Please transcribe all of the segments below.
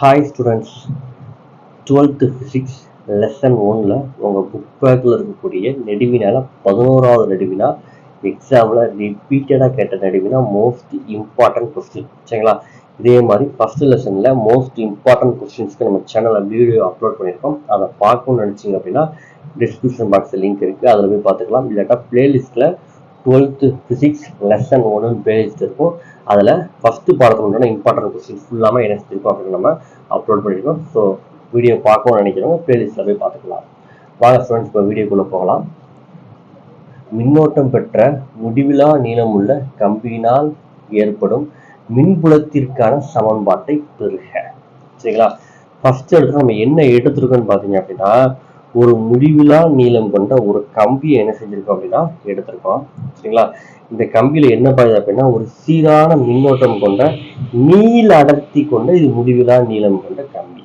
Hi students twelfth physics lesson ஒனில் உங்கள் book பேக்கில் இருக்கக்கூடிய நெடுவினால் பதினோராவது நெடுவினா எக்ஸாமில் ரிப்பீட்டடாக கேட்ட நெடுவினா மோஸ்ட் இம்பார்ட்டன்ட் கொஸ்டின் சரிங்களா? இதே மாதிரி ஃபஸ்ட்டு லெசனில் மோஸ்ட் இம்பார்ட்டன்ட் கொஸ்டின்ஸ்க்கு நம்ம சேனலில் வீடியோ அப்லோட் பண்ணியிருக்கோம். அதை பார்க்கணும்னு நினச்சிங்க அப்படின்னா டிஸ்கிரிப்ஷன் பாக்ஸில் லிங்க் இருக்குது அதில் போய் பார்த்துக்கலாம். இல்லாட்டா பிளேலிஸ்ட்டில் டுவெல்த்து ஃபிசிக்ஸ் லெசன் ஒன்று பிளேலிஸ்ட் இருக்கும். அதில் ஃபஸ்ட்டு பாடத்தில் உண்டான இம்பார்ட்டன்ட் கொஸ்டின் ஃபுல்லாமல் என்ன செஞ்சிருக்கோம் அப்படின்னு நம்ம அப்லோட் பண்ணியிருக்கோம் ஸோ வீடியோ பார்க்கணும்னு நினைக்கிறவங்க ப்ளேலிஸ்ட்டில் போய் பார்த்துக்கலாம். வாங்க ஸ்டூடெண்ட்ஸ் இப்போ வீடியோக்குள்ளே போகலாம். மின்னோட்டம் பெற்ற முடிவிலா நீளமுள்ள கம்பியினால் ஏற்படும் மின்புலத்திற்கான சமன்பாட்டை பெறுக. சரிங்களா? ஃபர்ஸ்ட் எடுத்து நம்ம என்ன எடுத்திருக்கோம்னு பார்த்தீங்க அப்படின்னா ஒரு முடிவிலா நீளம் கொண்ட ஒரு கம்பியை என்ன செஞ்சிருக்கோம் அப்படின்னா எடுத்திருக்கோம். சரிங்களா? இந்த கம்பியில் என்ன பாயுது அப்படின்னா ஒரு சீரான மின்னோட்டம் கொண்ட நீள அடர்த்தி கொண்ட இது முடிவிலா நீளம் கொண்ட கம்பி.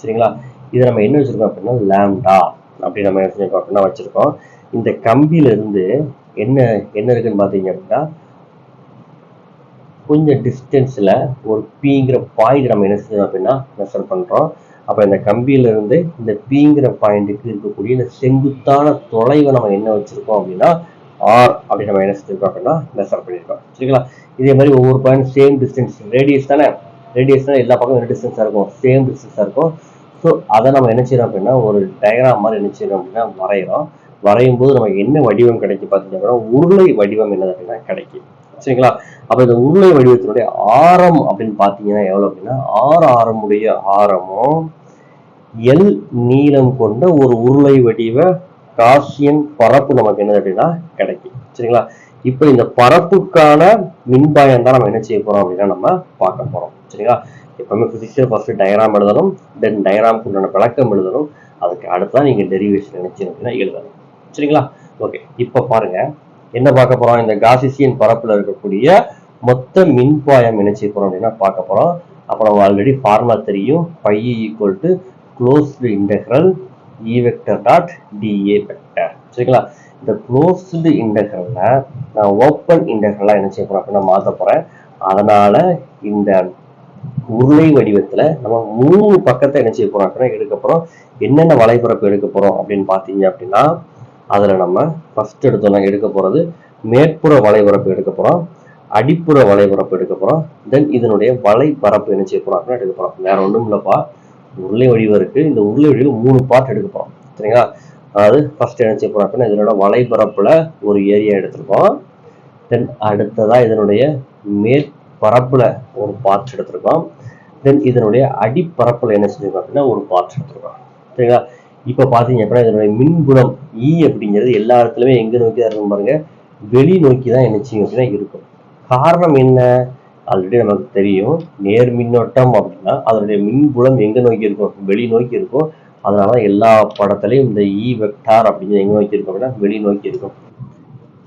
சரிங்களா? இதை நம்ம என்ன வச்சுருக்கோம் அப்படின்னா லேம்டா அப்படி நம்ம என்ன செஞ்சிருக்கோம் அப்படின்னா வச்சிருக்கோம். இந்த கம்பியிலிருந்து என்ன என்ன இருக்குன்னு பார்த்தீங்க அப்படின்னா கொஞ்சம் டிஸ்டன்ஸில் ஒரு பிங்கிற பாயிண்ட் நம்ம என்ன செய்யணும் அப்படின்னா மெஷர் பண்ணுறோம் அப்போ இந்த கம்பியில இருந்து இந்த பிங்கிற பாயிண்ட்டுக்கு இருக்கக்கூடிய இந்த செங்குத்தான தொலைவை நம்ம என்ன வச்சிருக்கோம் அப்படின்னா ஆர் அப்படி நம்ம என்ன செஞ்சிருக்கோம் அப்படின்னா மெஷர் பண்ணியிருக்கோம் சரிங்களா? இதே மாதிரி ஒவ்வொரு பாயிண்ட் சேம் டிஸ்டன்ஸ் ரேடியஸ் தானே? ரேடியஸ் தானே எல்லா பக்கம் டிஸ்டன்ஸாக இருக்கும். சேம் டிஸ்டன்ஸாக இருக்கும். ஸோ அதை நம்ம என்ன செய்யறோம் அப்படின்னா ஒரு டயக்ராம் மாதிரி என்ன செய்யறோம் அப்படின்னா வரைகிறோம் வரையும் போது நமக்கு என்ன வடிவம் கிடைக்கும் பார்த்தீங்க அப்படின்னா உருளை வடிவம் என்னது அப்படின்னா கிடைக்கும் சரிங்களா? அப்போ இந்த உருளை வடிவத்தினுடைய ஆரம் அப்படின்னு பார்த்தீங்கன்னா எவ்வளோ அப்படின்னா ஆறு ஆரமுடைய ஆரமும் எல் நீளம் கொண்ட ஒரு உருளை வடிவ காசியன் பரப்பு நமக்கு என்னது அப்படின்னா கிடைக்கும் சரிங்களா? இப்போ இந்த பரப்புக்கான மின்பாயம் தான் நம்ம என்ன செய்ய போறோம் அப்படின்னா நம்ம பார்க்க போறோம். சரிங்களா? எப்பவுமே பிசிக்ஸில் ஃபர்ஸ்ட் டயராம் எழுதணும் தென் டயராமுக்கு உண்டான விளக்கம் எழுதணும் அதுக்கு அடுத்ததான் நீங்க டெரிவேஷன் நினைச்சு அப்படின்னா எழுதணும். சரிங்களா? ஓகே இப்போ பாருங்க. என்ன பார்க்க போறோம்? இந்த காசிசியின் பரப்புல இருக்கக்கூடிய மொத்த மின்பாயம் என்ன செய்ய போறோம் அப்படின்னா பார்க்க போறோம். அப்புறம் ஆல்ரெடி ஃபார்முலா தெரியும். Phi equal to closed integral E vector dot dA vector சரிங்களா? இந்த க்ளோஸ்டு இன்டெக்ரல்ல நான் ஓப்பன் இன்டெக்ரலா என்ன செய்ய போறேன் அப்படின்னா மாற்ற போகிறேன் அதனால இந்த உருளை வடிவத்துல நம்ம மூணு பக்கத்தை என்ன செய்ய போறோம் அப்படின்னா எடுக்க என்னென்ன வலைபரப்பு எடுக்க போகிறோம் அப்படின்னு பார்த்தீங்க அப்படின்னா அதுல நம்ம ஃபஸ்ட் எடுத்தோம்னா எடுக்க போறது மேற்புற வலைபரப்பு எடுக்க போறோம். அடிப்புற வலைபரப்பு எடுக்க போறோம். தென் இதனுடைய வலைபரப்பு என்ன செய்ய போகிறோம் அப்படின்னா எடுக்க போறோம். வேற ஒன்றும் இல்லப்பா. உருளை வடிவம் இருக்கு. இந்த உருளை வடிவம் மூணு பார்ட் எடுக்க போகிறோம் சரிங்களா? அதாவது ஃபர்ஸ்ட் என்ன செய்ய போறோம் அப்படின்னா இதனோட வலைபரப்புல ஒரு ஏரியா எடுத்திருக்கோம். தென் அடுத்ததா இதனுடைய மேற்பரப்புல ஒரு பார்ட் எடுத்திருக்கோம். தென் இதனுடைய அடிப்பரப்புல என்ன செஞ்சிருக்கோம் அப்படின்னா ஒரு பார்ட் எடுத்திருக்கோம். சரிங்களா? இப்போ பார்த்தீங்க அப்படின்னா இதனுடைய மின்புலம் இ அப்படிங்கிறது எல்லா இடத்துலையுமே எங்க நோக்கி தான் இருக்கும் பாருங்க. வெளி நோக்கி தான் என்ன செய்யும் அப்படின்னா இருக்கும். காரணம் என்ன? ஆல்ரெடி நமக்கு தெரியும். நேர் மின்னோட்டம் அப்படின்னா அதனுடைய மின்புலம் எங்க நோக்கி இருக்கும்? வெளி நோக்கி இருக்கும். அதனால எல்லா படத்துலையும் இந்த e இ வெக்டார் அப்படிங்கிறது எங்கே நோக்கி இருக்கும் அப்படின்னா வெளி நோக்கி இருக்கும்.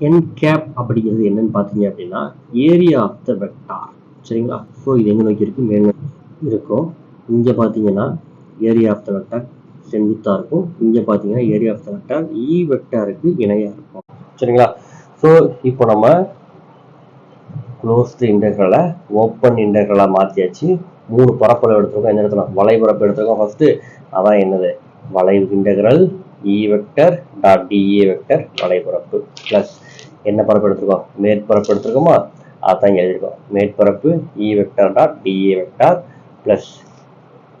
என் கேப் அப்படிங்கிறது என்னன்னு பார்த்தீங்க அப்படின்னா ஏரியா ஆஃப் த வெக்டார் சரிங்களா? ஸோ இது எங்கே நோக்கி இருக்கும்? மேல் இருக்கும். இங்கே பார்த்தீங்கன்னா ஏரியா ஆஃப் த வெக்டார் செங்குத்தாக இருக்கும். இங்கே பார்த்தீங்கன்னா area of the vector E வெக்டாருக்கு இணையாக இருக்கும். சரிங்களா? ஸோ இப்போ நம்ம க்ளோஸ்டு இன்டர்கலை ஓப்பன் இன்டர்கலாக மாற்றியாச்சு மூணு பரப்பளவு எடுத்திருக்கோம். என்ன இடத்துல? வளைபரப்பு எடுத்திருக்கோம். ஃபஸ்ட்டு அதான் என்னது? வளைவு integral E vector dot dA vector வளைபரப்பு plus என்ன பரப்பு எடுத்திருக்கோம்? மேற்பரப்பு எடுத்திருக்கோமா? அதான் எழுதியிருக்கோம். மேற்பரப்பு E vector dot dA vector plus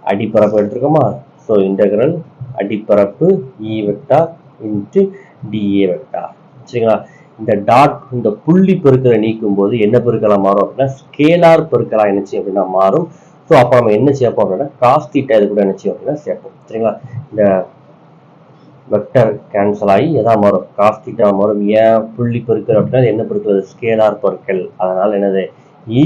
அடிப்பரப்பு எடுத்திருக்கோமா? So integral அடிப்பரப்பு E vector into dA vector சரிங்களா இந்த டாட் இந்த புள்ளி பெருக்கலை நீக்கும் போது என்ன பெருக்கலா மாறும் அப்படின்னா ஸ்கேலார் பெருக்கலா என்னச்சு அப்படின்னா மாறும். ஸோ அப்போ நம்ம என்ன சேர்ப்போம் அப்படின்னா காஸ் தீட்டா இது கூட என்ன அப்படின்னா சேர்ப்போம். சரிங்களா? இந்த வெக்டர் கேன்சல் ஆகி எதா மாறும்? காஸ் தீட்டா மாறும். ஏன் புள்ளி பெருக்கல் அப்படின்னா என்ன பெருக்கிறது? ஸ்கேலார் பெருக்கல். அதனால என்னது? இ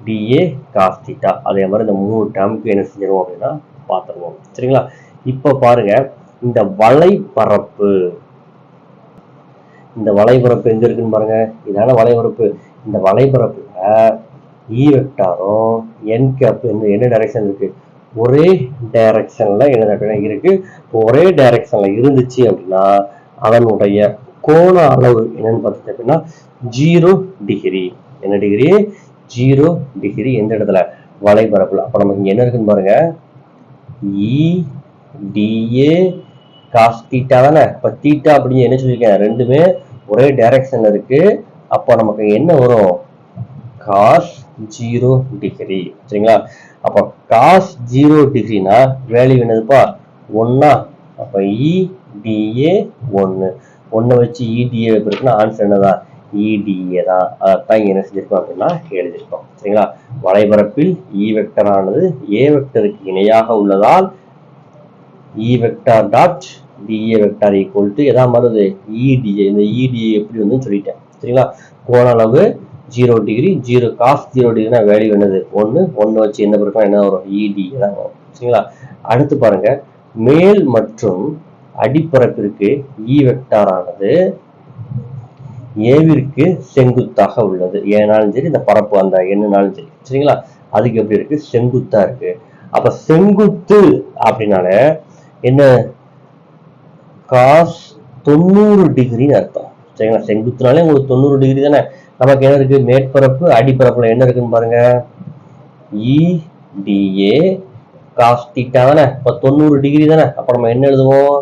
டிஏ காஸ் தீட்டா அதே மாதிரி இந்த மூணு டேர்முக்கு என்ன செஞ்சிருவோம் அப்படின்னா பார்த்துருவோம். சரிங்களா? இப்போ பாருங்க இந்த வலைப்பரப்பு இந்த வலைபரப்பு எங்கே இருக்குன்னு பாருங்க. இதான வலைபரப்பு. இந்த வளைபரப்பில் இ வெக்டாரும் என் கேப் என்ன என்ன டைரக்ஷன் இருக்குது ஒரே டைரக்ஷனில் என்ன இருக்குது ஒரே டைரக்ஷனில் இருந்துச்சு அப்படின்னா அதனுடைய கோண அளவு என்னன்னு பார்த்தீங்க அப்படின்னா ஜீரோ டிகிரி என்ன டிகிரி ஜீரோ டிகிரி எந்த இடத்துல? வலைபரப்பில். அப்போ நமக்கு என்ன இருக்குன்னு பாருங்க? இடிஏ காஸ் தீட்டா தானே? இப்ப தீட்டா அப்படின்னு என்ன சொல்லியிருக்கேன்? ரெண்டுமே ஒரே டைரக்ஷன் இருக்கு. அப்போ நமக்கு என்ன வரும்? காஸ் ஜீரோ டிகிரி சரிங்களா? அப்போ காஸ் ஜீரோ டிகிரினா வேல்யூ என்னதுப்பா ஒன்னா அப்போ இடிஏ ஒன்று ஒன்றை வச்சு இடிஏ இருக்குன்னா ஆன்சர் என்னதான் இடிஏ தான். அதைத்தான் இங்க என்ன செஞ்சிருக்கோம் அப்படின்னா எழுதியிருக்கோம். சரிங்களா? வலைபரப்பில் இ வெக்டரானது ஏ வெக்டருக்கு இணையாக உள்ளதால் E vector dot dA vector equal to எதா மாறுது இடிஏ இந்த இடிஏ எப்படி வந்து சொல்லிட்டேன். சரிங்களா? கோண அளவு zero degree zero cos zero டிகிரினா value என்னது? ஒன்று ஒன்று வச்சு என்ன பிறக்கும் என்ன வரும்? இடி தான் வரும். சரிங்களா? அடுத்து பாருங்க. மேல் மற்றும் அடிப்பரப்பிற்கு இ வெக்டார் ஆனது ஏவிற்கு செங்குத்தாக உள்ளது. ஏனாலும் சரி இந்த பரப்பு அந்த எண்ணுனாலும் சரி. சரிங்களா? அதுக்கு எப்படி இருக்கு? செங்குத்தா இருக்கு. அப்ப செங்குத்து அப்படின்னால என்ன காஸ் தொண்ணூறு டிகிரின்னு அர்த்தம். சரிங்களா? செங்குத்துனாலே உங்களுக்கு தொண்ணூறு டிகிரி தானே? நமக்கு என்ன இருக்கு? மேற்பரப்பு அடிப்பரப்புல என்ன இருக்குன்னு பாருங்க. இடிஏ காஸ் தீட்டா தானே? இப்போ தொண்ணூறு டிகிரி தானே? அப்போ நம்ம என்ன எழுதுவோம்?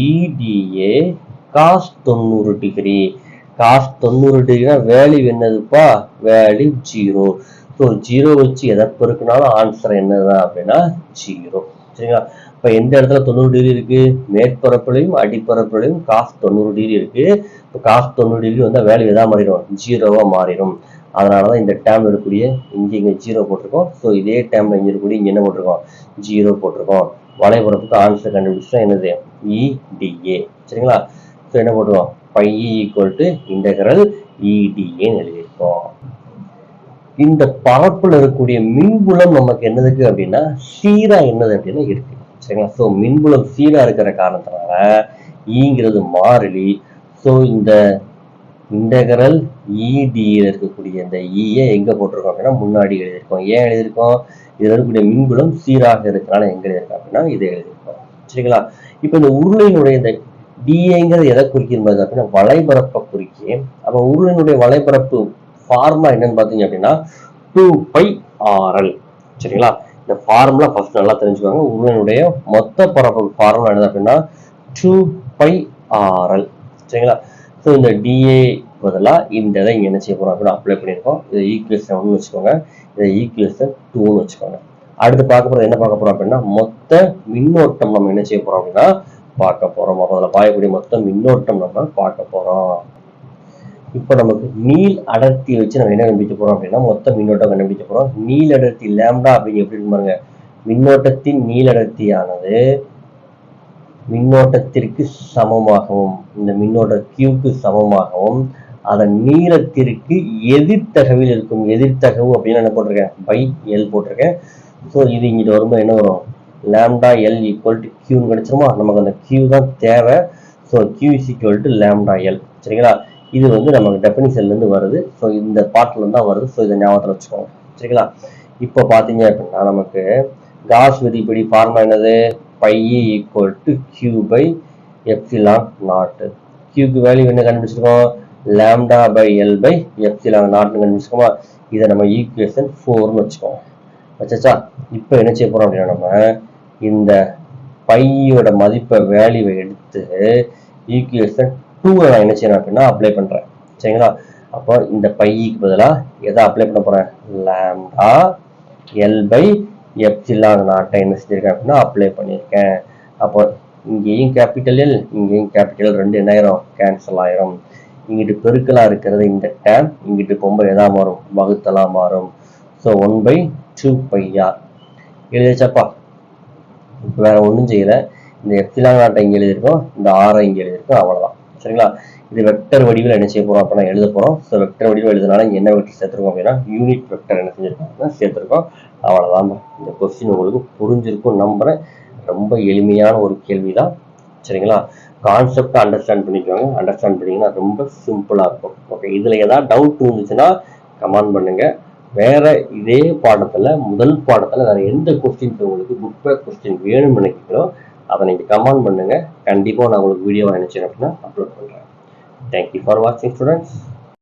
இடிஏ காஸ் தொண்ணூறு டிகிரி காஸ் தொண்ணூறு டிகிரினா வேல்யூ என்னதுப்பா? வேல்யூ ஜீரோ ஸோ ஜீரோ வச்சு எதை பெருக்கினாலும் ஆன்சர் என்னதான் அப்படின்னா ஜீரோ சரிங்களா? இப்போ எந்த இடத்துல தொண்ணூறு டிகிரி இருக்கு? மேற்பரப்புலையும் அடிப்பரப்புலையும் காஸ் தொண்ணூறு டிகிரி இருக்கு. இப்போ காஸ் தொண்ணூறு டிகிரி வந்தால் வேல்யூ எதாவது மாறிடும்? ஜீரோவாக மாறிடும். அதனால தான் இந்த டேம் இருக்கக்கூடிய இங்கே இங்கே ஜீரோ போட்டிருக்கோம். ஸோ இதே டேம்ல இங்கே இருக்கக்கூடிய இங்கே என்ன போட்டிருக்கோம்? ஜீரோ போட்டிருக்கோம். வளைபரப்புக்கு ஆன்சர் கண்டுபிடிச்சா என்னது? இடிஏ சரிங்களா? ஸோ என்ன போட்டிருக்கோம்? பை ஈக்குவல் டு இன்டகரல் இடிஏன்னு எழுதியிருக்கோம். இந்த பரப்புல இருக்கக்கூடிய மின்புலம் நமக்கு என்னதுக்கு அப்படின்னா சீரா என்னது அப்படின்னா இருக்கு சரிங்களா? ஸோ மின்புலம் சீரா இருக்கிற காரணத்தினால ஈங்கிறது மாறிலி. ஸோ இந்த இன்டகரல் இடியில் இருக்கக்கூடிய இந்த ஈயை எங்க போட்டிருக்கோம் அப்படின்னா முன்னாடி எழுதியிருக்கோம். ஏன் எழுதியிருக்கோம்? இதுல இருக்கக்கூடிய மின்புலம் சீராக இருக்கிறனால எங்க எழுதியிருக்கோம் அப்படின்னா இதை எழுதியிருக்கோம். சரிங்களா? இப்போ இந்த உருளையினுடைய இந்த டிஏங்கிறது எதை குறிக்கிறது அப்படின்னா வலைபரப்பை குறிக்கி. அப்போ உருளையினுடைய வலைபரப்பு ஃபார்முலா என்னன்னு பார்த்தீங்க அப்படின்னா டூ பை ஆர்எல் சரிங்களா? இந்த ஃபார்முலா ஃபர்ஸ்ட் நல்லா தெரிஞ்சுக்கோங்க. உருளையினுடைய மொத்த பரப்பு ஃபார்முலா என்னது அப்படின்னா டூ பை ஆர்எல் சரிங்களா? ஸோ இந்த டிஏ பதிலாக இந்த இதை இங்கே என்ன செய்ய போகிறோம் அப்படின்னு அப்ளை பண்ணியிருக்கோம். இதை ஈக்குவேஷன் ஒன்று வச்சுக்கோங்க. இதை ஈக்குவேஷன் டூன்னு வச்சுக்கோங்க. அடுத்து பார்க்க போகிறது என்ன பார்க்க போகிறோம் அப்படின்னா மொத்த மின்னோட்டம் நம்ம என்ன செய்ய போகிறோம் அப்படின்னா பார்க்க போகிறோம் அப்போ அதில் பாயக்கூடிய மொத்த மின்னோட்டம் நம்ம பார்க்க போகிறோம் இப்போ நமக்கு நீள் அடர்த்தி வச்சு நம்ம என்ன கண்டுபிடிக்க போகிறோம் அப்படின்னா மொத்த மின்னோட்டம் கண்டுபிடிக்க போகிறோம் நீள் அடர்த்தி லேம்டா அப்படிங்க எப்படி பாருங்க? மின்னோட்டத்தின் நீள் அடர்த்தியானது மின்னோட்டத்திற்கு சமமாகவும் இந்த மின்னோட்ட கியூக்கு சமமாகவும் அதன் நீளத்திற்கு எதிர்த்தகவில் இருக்கும் எதிர்த்தகவு அப்படின்னு என்ன போட்டிருக்கேன்? பை எல் போட்டிருக்கேன். ஸோ இது இங்கிட்ட வரும்போது என்ன வரும்? லேம்டா எல் ஈக்குவல் டு கியூன்னு கிடைச்சிருமா? நமக்கு அந்த கியூ தான் தேவை. So Q is equal to lambda L சரிங்களா? இது வந்து நமக்கு டெஃபினிஷன்லேருந்து வருது. ஸோ இந்த பாட்டில் தான் வருது. ஸோ இதை ஞாபகத்தில் வச்சுக்கோங்க. சரிங்களா? இப்போ பார்த்தீங்க அப்படின்னா நமக்கு காஸ் விதிப்படி ஃபார்முலா என்னது phi equal to q by epsilon naught கியூக்கு value என்ன கண்டுபிடிச்சிருக்கோம்? Lambda by L by epsilon நாட்னு கண்டுபிடிச்சிருக்கோமா? இதை நம்ம ஈக்குவேஷன் ஃபோர்னு வச்சுக்கோம் வச்சாச்சா இப்போ என்ன செய்ய போகிறோம் அப்படின்னா நம்ம இந்த பையோட மதிப்பை வேல்யூவை எடுத்து ஈக்குவேஷன் டூவை நான் என்ன செய்யணும் அப்படின்னா அப்ளை பண்ணுறேன் சரிங்களா? அப்போ இந்த பைக்கு பதிலாக எதை அப்ளை பண்ண போகிறேன் லேம்டா எல் பை எப்சிலான் நாட்டை என்ன செஞ்சுருக்கேன் அப்படின்னா அப்ளை பண்ணியிருக்கேன். அப்போ இங்கேயும் கேபிட்டல் எல் இங்கேயும் கேபிட்டல் ரெண்டு என்ன ஆயிரும்? கேன்சல் ஆயிரும். இங்கிட்டு பெருக்கலாக இருக்கிறது இந்த டேம் இங்கிட்டு பொம்பை எதா மாறும்? வகுத்தலாக மாறும். So one by two pi r எழுதியாச்சாப்பா? இப்போ வேற ஒன்றும் செய்யலை. இந்த எப்சிலான் நாட்டை இங்கே எழுதியிருக்கோம். இந்த ஆரை இங்கே எழுதியிருக்கோம். அவ்வளோதான் சரிங்களா? இது வெக்டர் வடிவில் என்ன செய்ய போறோம் அப்படின்னா எழுத போறோம். ஸோ வெக்டர் வடிவில் எழுதுனால என்ன வெக்டர் சேர்த்துருக்கோம் அப்படின்னா யூனிட் வெக்டர் என்ன செஞ்சிருக்கோம் அப்படின்னா சேர்த்துருக்கோம் அவ்வளோதான் இந்த கொஸ்டின் உங்களுக்கு புரிஞ்சிருக்கும் நம்புறேன். ரொம்ப எளிமையான ஒரு கேள்வி தான் சரிங்களா? கான்செப்டை அண்டர்ஸ்டாண்ட் பண்ணிக்கோங்க. அண்டர்ஸ்டாண்ட் பண்ணிங்கன்னா ரொம்ப சிம்பிளாக இருக்கும். ஓகே இதில் ஏதாவது டவுட் இருந்துச்சுன்னா கமெண்ட் பண்ணுங்க. வேற இதே பாடத்தில் முதல் பாடத்தில் வேறு எந்த கொஸ்டின் உங்களுக்கு புக் பேக் கொஸ்டின் வேணும்னு நினைக்கிறீங்களோ அதை நீங்கள் கமெண்ட் பண்ணுங்க. கண்டிப்பாக நான் உங்களுக்கு வீடியோ நினைச்சேன் அப்படின்னா அப்லோட் பண்ணுறேன் தேங்க்யூ ஃபார் வாட்சிங் ஸ்டூடெண்ட்ஸ்